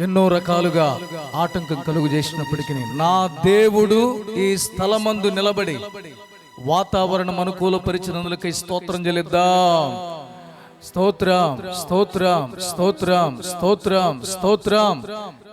ఎన్నో రకాలుగా ఆటంకం కలుగు చేసినప్పటికీ నా దేవుడు ఈ స్థలమందు నిలబడి వాతావరణం అనుకూలపరిచినందులకై స్తోత్రం చెల్లిద్దాం. స్తోత్రం స్తోత్రం స్తోత్రం స్తోత్రం స్తోత్రం.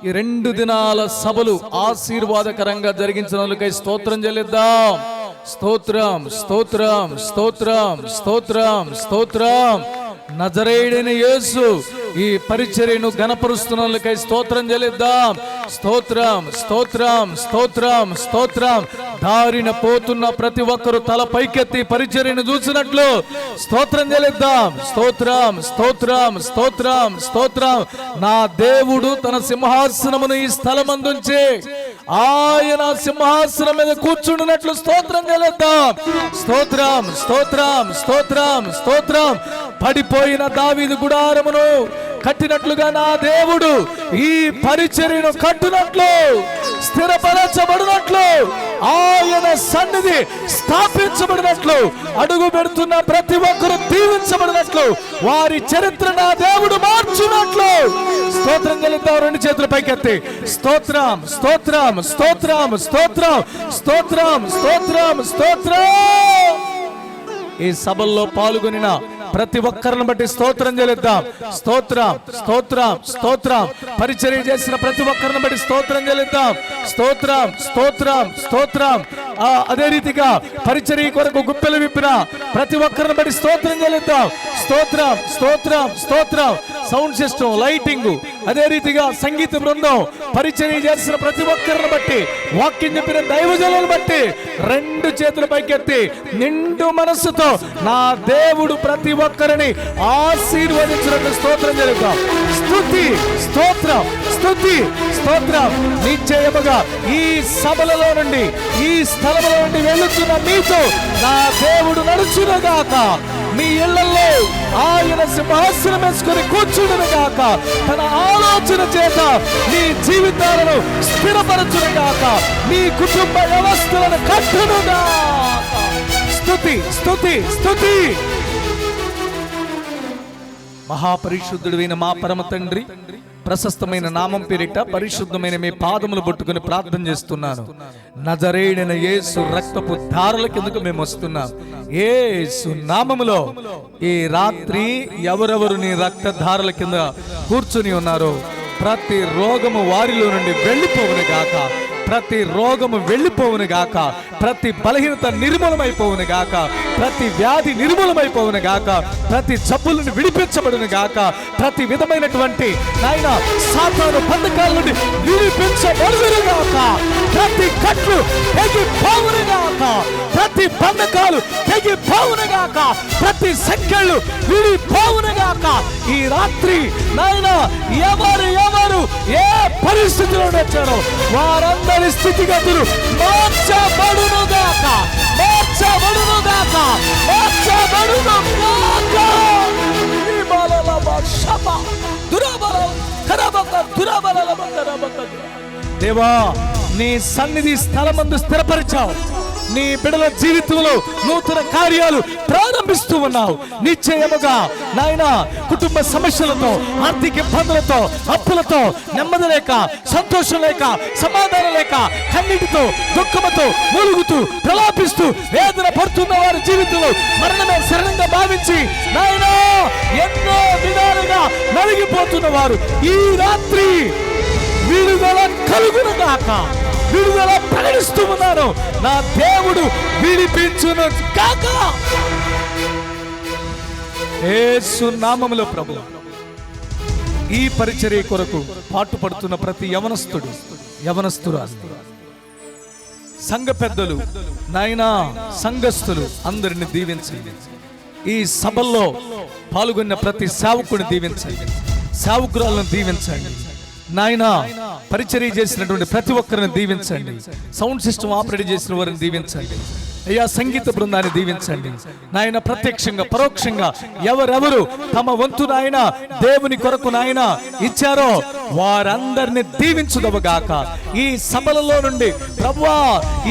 ఈ రెండు దినాల సభలు ఆశీర్వాదకరంగా జరిగించినందుకై స్తోత్రం చెల్లిద్దాం. స్తోత్రం స్తోత్రం స్తోత్రం స్తోత్రం స్తోత్రం. నజరేయుడైన యేసు ఈ పరిచర్యను గణపరుస్తున్నందుకై స్తోత్రం చెల్లిద్దాం. స్తోత్రం స్తోత్రం స్తోత్రం స్తోత్రం. దారిన పోతున్న ప్రతి ఒక్కరు తల పైకెత్తి పరిచర్యను చూసినట్లు స్తోత్రం చెల్లిద్దాం. స్తోత్రం స్తోత్రం స్తోత్రం స్తోత్రం. నా దేవుడు తన సింహాసనమును ఈ స్థలమందుంచి ఆయన సింహాసనం మీద కూర్చుండినట్లు స్తోత్రం చెల్లిద్దాం. స్తోత్రం స్తోత్రం స్తోత్రం స్తోత్రం. పడిపోయిన దావీదు గుడారమును కట్టినట్లుగా నా దేవుడు ఈ పరిచర్యను కట్టునట్లు స్థిరపరచబడినట్లు ఆయన సన్నిధి స్థాపించబడినట్లు అడుగు పెడుతున్న ప్రతి ఒక్కరు దీవించబడినట్లు వారి చరిత్ర నా దేవుడు మార్చునట్లు. స్తోత్రం కలిద్దాం రెండు చేతుల పైకెత్తి. స్తోత్రం స్తోత్రం స్తోత్రం స్తోత్రం స్తోత్రం స్తోత్రం స్తోత్రం. ఈ సభల్లో పాల్గొనిన ప్రతి ఒక్కరిని బట్టి స్తోత్రం చెల్లిద్దాం. స్తోత్రం స్తోత్రం స్తోత్రం. పరిచర్య చేసిన ప్రతి ఒక్కరిని బట్టి స్తోత్రం చెల్లిద్దాం. స్తోత్రం స్తోత్రం స్తోత్రం. ఆ, అదే రీతిగా పరిచర్య కొరకు గుప్పెలు విప్పిన ప్రతి ఒక్కరిని బట్టి స్తోత్రం చెల్లిద్దాం. స్తోత్రం స్తోత్రం స్తోత్రం. Sound system lighting. అదే రీతిగా సంగీత బృందం పరిచయం చేసిన ప్రతి ఒక్కరిని బట్టి వాక్యం చెప్పిన దైవజనులను బట్టి రెండు చేతుల పైకెత్తి నిండు మనస్సుతో నా దేవుడు ప్రతి ఒక్కరిని ఆశీర్వదించినట్టు స్తోత్రం జరుగుతాం. స్థుతి స్తోత్రం స్థుతి స్తోత్రం. నిశ్చయముగా ఈ సభలలో నుండి ఈ స్థలములో నుండి వెళ్ళుచున్న మీతో నా దేవుడు నడుచునుగాక మీ ఇళ్ళలో ఆయన సింహాసనం వేసుకుని కూర్చుండును గాక. తన ఆలోచన చేత మీ జీవితాలను స్థిరపరచును గాక. మీ కుటుంబ వ్యవస్థలను కట్టును గాక. స్థుతి స్థుతి స్తుతి. మహాపరిశుద్ధుడైన మా పరమ తండ్రి ప్రశస్తమైన నామం పేరిట పరిశుద్ధమైన మీ పాదములు పట్టుకుని ప్రార్థన చేస్తున్నాను. నజరేడైన యేసు రక్తపు ధారల కిందకు మేము వస్తున్నాం? ఏ సున్నామములో ఈ రాత్రి ఎవరెవరు నీ రక్తధారల కింద కూర్చుని ఉన్నారో ప్రతి రోగము వారిలో నుండి వెళ్ళిపోవును గాక. ప్రతి రోగము వెళ్ళిపోవును గాక. ప్రతి బలహీనత నిర్మూలమైపోవును గాక. ప్రతి వ్యాధి నిర్మూలమైపోవును గాక. ప్రతి జబ్బులను విడిపించబడును గాక. ప్రతి విధమైనటువంటి నాయన సాతాను పథకాల నుండి విడిపించబడును గాక. ప్రతి కట్లు తెగిపోవును గాక. ప్రతి బంధకాలు తెగిపోవును గాక. ప్రతి సంఖ్యలు విడిపోవును గాక. ఈ రాత్రి నాయన ఎవరు ఎవరు ఏ పరిస్థితిలో వచ్చారో వారందరి స్థితిగతులు మార్చబడును గాక. మార్చబడును గాక. మార్చబడును గాక. దేవా నీ సన్నిధి స్థలమందు స్థిరపరిచావు. నీ బిడల జీవితంలో నూతన కార్యాలు ప్రారంభిస్తూ ఉన్నావు. నిశ్చయముగా నాయన కుటుంబ సమస్యలతో ఆర్థిక ఇబ్బందులతో అప్పులతో నెమ్మది లేక సంతోషం లేక సమాధానం లేక కన్నీటితో దుఃఖముతో మూలుగుతూ ప్రలాపిస్తూ వేదన పడుతున్న వారి జీవితంలో మరణమే శరణంగా భావించి నాయన ఎన్నో విధాలుగా నలిగిపోతున్న వారు ఈ రాత్రి విడుదల కలుగునగాక. గాక విడుదల ప్రకటిస్తూ ఉన్నాను. నా దేవుడు విడిపించును కాక యేసు నామములో ప్రభు ఈ పరిచర్య కొరకు పాటుపడుతున్న ప్రతి యవనస్తుడు యవనస్తురాలు సంఘ పెద్దలు నాయనా సంఘస్థులు అందరిని దీవించండి ఈ సభల్లో పాల్గొన్న ప్రతి సేవకుని దీవించండి. సేవకురాలను దీవించండి. నాయన పరిచర్య చేసినటువంటి ప్రతి ఒక్కరిని దీవించండి. సౌండ్ సిస్టమ్ ఆపరేట్ చేసిన వారిని దీవించండి. అయ్యా సంగీత బృందాన్ని దీవించండి. నాయన ప్రత్యక్షంగా పరోక్షంగా ఎవరెవరు తమ వంతు నాయన దేవుని కొరకు నాయన ఇచ్చారో వారందరిని దీవించుదవగాక. ఈ సభలలో నుండి ప్రభువా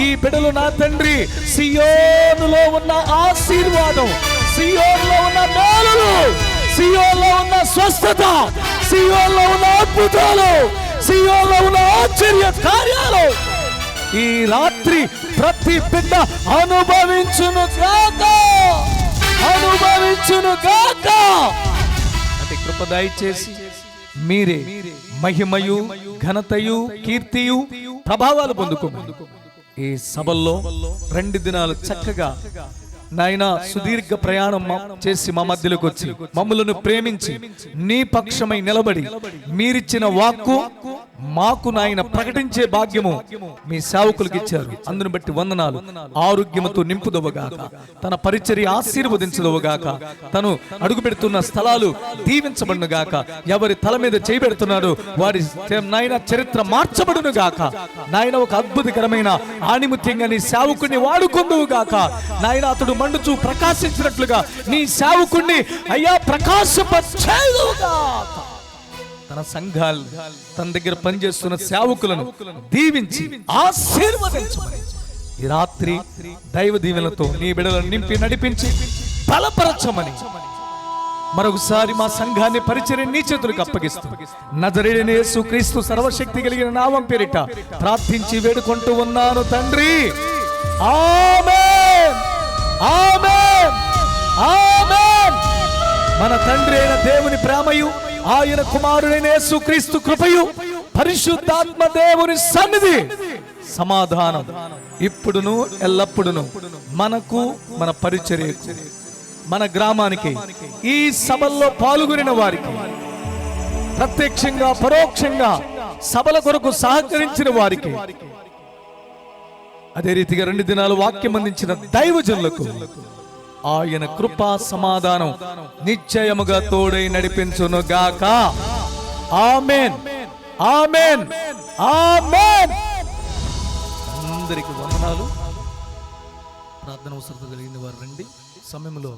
ఈ బిడలు నా తండ్రి సియోనులో ఉన్న ఆశీర్వాదం సియోనులో ఉన్న మేలులు సియోన్లో ఉన్న స్వస్థత సియోన్లో ఉన్న అద్భుతాలు ఆశ్చర్య కార్యాలు. ఈ రాత్రి ప్రతి బిడ్డ అనుభవించును గాక. అనుభవించును గాక. అంటే కృప దయచేసి మీరే మహిమయు ఘనతయు కీర్తియు ప్రభావాలు పొందుకోమని. ఈ సభల్లో రెండు దినాలు చక్కగా నాయన సుదీర్ఘ ప్రయాణం చేసి మా మధ్యలోకి వచ్చి. మమ్మలను ప్రేమించి నీ పక్షమై నిలబడి మీరిచ్చిన వాక్కు మాకు నాయన ప్రకటించే భాగ్యము మీ సేవకులకు ఇచ్చారు. అందును బట్టి వందనాలు. ఆరోగ్యముతో నింపుదవగాక. తన పరిచర్య ఆశీర్వదించదవగాక. తను అడుగు పెడుతున్న స్థలాలు దీవించబడునుగాక. ఎవరి తల మీద చేయబెడుతున్నాడో వారి నాయన చరిత్ర మార్చబడును గాక నాయన ఒక అద్భుతకరమైన ఆణిముత్యంగా నీ సేవకుని వాడుకుందువుగాక. నాయన అతడు మండుచూ ప్రకాశించినట్లుగా నీ సేవకుణ్ణి అయ్యా ప్రకాశపచ్చేదుగాక తన సంఘాలు తన దగ్గర పనిచేస్తున్న సేవకులను దీవించి ఆశీర్వదించమని. ఈ రాత్రి దైవ దీవెలతో నీ బిడలను నింపి నడిపించి బలపరచమని. మరొకసారి మా సంఘాన్ని పరిచయం నీ చేతులకు అప్పగిస్తూ నజరేడని యేసు క్రీస్తు సర్వశక్తి కలిగిన నామం పేరిట ప్రార్థించి వేడుకుంటూ ఉన్నాను తండ్రి. ఆమెన్. ఆమెన్. ఆమెన్. మన తండ్రి అయిన దేవుని ప్రేమయు ఆయన కుమారుడైన యేసుక్రీస్తు కృపయు పరిశుద్ధాత్మ దేవుని సన్నిధి. సమాధానం. ఇప్పుడును ఎల్లప్పుడును మనకు మన పరిచర్యకు మన గ్రామానికి ఈ సభల్లో పాల్గొనిన వారికి ప్రత్యక్షంగా పరోక్షంగా సభల కొరకు సహకరించిన వారికి అదే రీతిగా రెండు దినాలు వాక్యం అందించిన దైవజనులకు ఆయన కృపా సమాధానం నిశ్చయముగా తోడై నడిపించును గాక ఆమెన్. ఆమెన్. ఆమెన్. అందరికి వందనాలు. ప్రార్థన అవసరం కలిగిన వారు రండి. సమయంలో